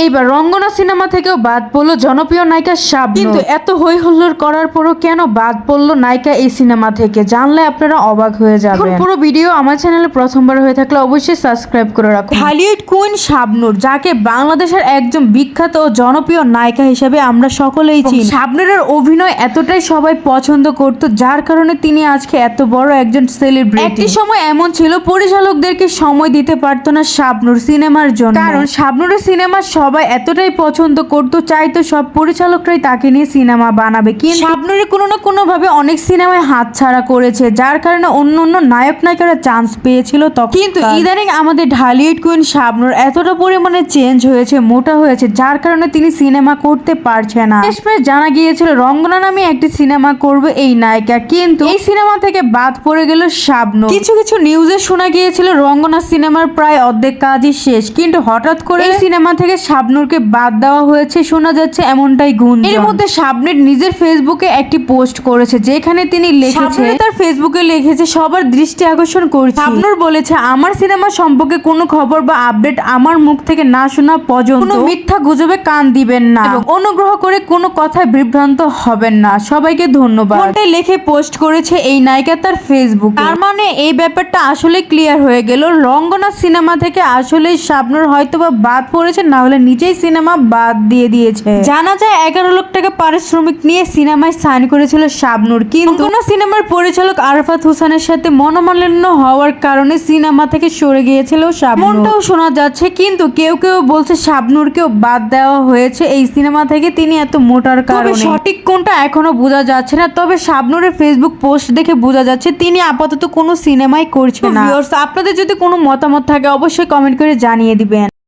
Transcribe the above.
এইবার রঙ্গনা সিনেমা থেকেও বাদ পড়ল জনপ্রিয় নায়িকা শাবনূর। কিন্তু এত হই হুল্লোড় করার পরও কেন বাদ পড়ল নায়িকা এই সিনেমা থেকে? জানলে আপনারা অবাক হয়ে যাবেন। পুরো ভিডিও আমার চ্যানেলে প্রথমবার হয়ে থাকলে অবশ্যই সাবস্ক্রাইব করে রাখুন। হলিউড কুইন শাবনূর যাকে বাংলাদেশের একজন বিখ্যাত ও জনপ্রিয় নায়িকা হিসেবে আমরা সকলেই চিনি। শাবনূরের অভিনয় এতটাই সবাই পছন্দ করতো যার কারণে তিনি আজকে এত বড় একজন সেলিব্রিটি একটি সময় এমন ছিল পরিচালকদেরকে সময় দিতে পারতো না শাবনূর সিনেমার জন্য। কারণ শাবনূরের সিনেমা সবাই এতটাই পছন্দ করতো চাইতো সব পরিচালকরাই তাকে নিয়ে সিনেমা বানাবে। কিন্তু শাবনূরে কোনো না কোনো ভাবে অনেক সিনেমায় হাতছাড়া করেছে যার কারণে অন্য অন্য নায়ক নায়িকারা চান্স পেয়েছিল তখন। কিন্তু ইদানিং আমাদের ঢালিউড কুইন শাবনূর এতটা পরিমাণে চেঞ্জ হয়েছে মোটা হয়েছে যার কারণে তিনি সিনেমা করতে পারছে না। শেষমেশ জানা গিয়েছিল রঙ্গনা নামে একটি সিনেমা করবে এই নায়িকা কিন্তু এই সিনেমা থেকে বাদ পড়ে গেল শাবনূর। কিছু কিছু নিউজে শোনা গিয়েছিল রঙ্গনা সিনেমার প্রায় অর্ধেক কাজই শেষ কিন্তু হঠাৎ করে এই সিনেমা থেকে শাবনূরকে বাদ দেওয়া হয়েছে শোনা যাচ্ছে এমনটাই গুণ এর মধ্যে শাবনূর নিজের ফেসবুকে একটি পোস্ট করেছে যেখানে তিনি লিখেছে তার ফেসবুকে লিখেছে সবার দৃষ্টি আকর্ষণ করছে। শাবনূর বলেছে আমার সিনেমা সম্পর্কে কোনো খবর বা আপডেট আমার মুখ থেকে না শোনা পর্যন্ত কোনো মিথ্যা গুজবে কান দিবেন না এবং অনুগ্রহ করে কোনো কথায় বিভ্রান্ত হবেন না। সবাইকে ধন্যবাদ। এমনটাই লিখে পোস্ট করেছে এই নায়িকা তার ফেসবুক তার মানে এই ব্যাপারটা আসলে ক্লিয়ার হয়ে গেল। রঙ্গনা সিনেমা থেকে আসলে শাবনূর হয়তো বা বাদ পড়েছে না হলে নিজেই সিনেমা বাদ দিয়ে দিয়েছে। জানা যায় এগারো লাখ টাকা পারিশ্রমিক নিয়ে সিনেমায় সাইন করেছিল শাবনূর। কিন্তু রঙ্গনা সিনেমার পরিচালক আরফাত হোসেনের সাথে মনোমালিন্য হওয়ার কারণে সিনেমা থেকে সরে গিয়েছিল শাবনূর। এমনটাও শোনা যাচ্ছে কিন্তু কেউ কেউ বলছে শাবনূরকেও বাদ দেওয়া হয়েছে এই সিনেমা থেকে। তিনি এত মোটার কারণে। সঠিক কোনটা এখনও বোঝা যাচ্ছে না তবে শাবনুরের ফেসবুক পোস্ট দেখে বোঝা যাচ্ছে তিনি আপাতত কোনো সিনেমাই করছে না। আপনাদের যদি কোনো মতামত থাকে অবশ্যই কমেন্ট করে জানিয়ে দিবেন।